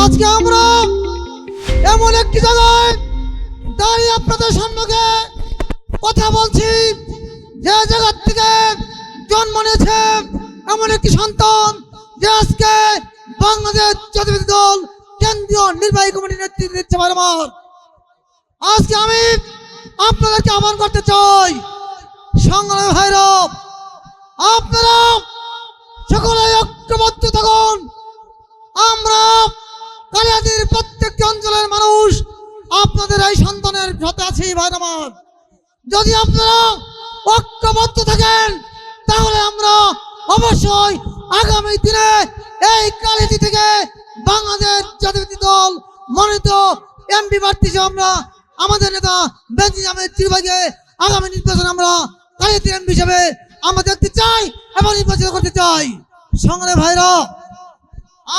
আজকে আমরা এমন একটি জায়গায় দাঁড়িয়ে আপনাদের সম্মুখে কথা বলছি। যে জায়গার থেকে জন্ম নিয়েছে এমন একটি সন্তান, যে আজকে বাংলাদেশ জাতীয় দল কেন্দ্রীয় নির্বাহী কমিটির নেতৃত্ব দিচ্ছে বারবার। আজকে আমি আপনাদেরকে আহ্বান করতে চাই, সংগ্রামী ভাইরব আপনারা সকলে ঐক্যবদ্ধ থাকুন। কালিয়াদির প্রত্যেকটি অঞ্চলের মানুষ আপনাদের এই সন্তানের সাথে আছে ভাই আমার। যদি আপনারা ঐক্যবদ্ধ থাকেন, তাহলে আমরা অবশ্যই আগামী দিনে এই কালিয়াদি থেকে বাংলাদেশ জাতীয় দল মনোনীত এমপি প্রার্থী আমরা আমাদের নেতা বেঞ্জিন আহমেদ আগামী নির্বাচনে আমরা কালিয়াদি এমপি হিসেবে আমরা দেখতে চাই এবং নির্বাচিত করতে চাই। সংগ্রামী ভাইরা,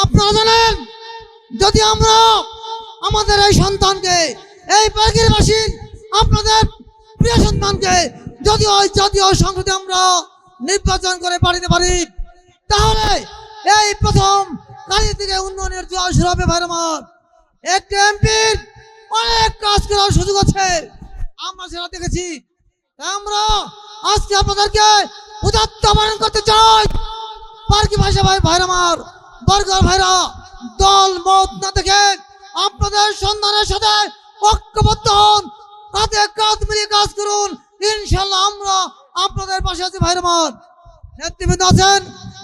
আপনারা জানেন যদি আমরা আমাদের এই সন্তানকে, এই পাখিরবাসীর আপনাদের প্রিয় সন্তানকে যদি ওই জাতীয় সংসদে আমরা নির্বাচন করে পাঠিয়ে পারি, তাহলে এই প্রথম কালী থেকে উন্নয়নের জোয়ার শুরু হবে ভাই আমার। একটি এমপির অনেক কাজ করার সুযোগ আছে। আমরা সেটা দেখেছি। আমরা আজকে আপনাদেরকে উদাত্ত করতে চাই। পার্কি ভাষা ভাই ভাইর আমার বর্গর ভাইরা। দল মত না দেখে আপনাদের সন্ধানের সাথে ঐক্যবদ্ধ হন। কাঁধে কাঁধ মিলিয়ে কাজ করুন। ইনশাল্লাহ আমরা আপনাদের পাশে আছি ভাইর আমার নেতৃবৃন্দ আছেন,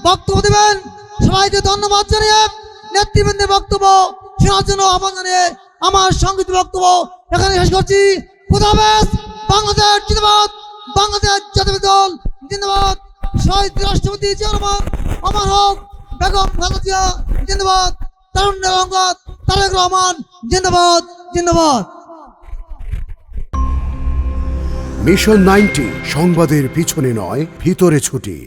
বক্তব্য দেবেন। সবাইকে ধন্যবাদ জানিয়ে নেতৃবৃন্দের বক্তব্য শোনার জন্য আহ্বান জানিয়ে আমার সংগীত বক্তব্য এখানে শেষ করছি। খুদাবেশ বাংলাদেশ জিন্দাবাদ, বাংলাদেশ জাতীয় দল জিন্দাবাদ। শহীদ রাষ্ট্রপতি চেয়ারম্যান আমার হোক, বেগম খালেদা জিয়া, জিন্দাবাদ। তারেক রহমান জিন্দাবাদ জিন্দাবাদ। মিশন নাইনটি সংবাদের পিছনে নয় ভিতরে ছুটি।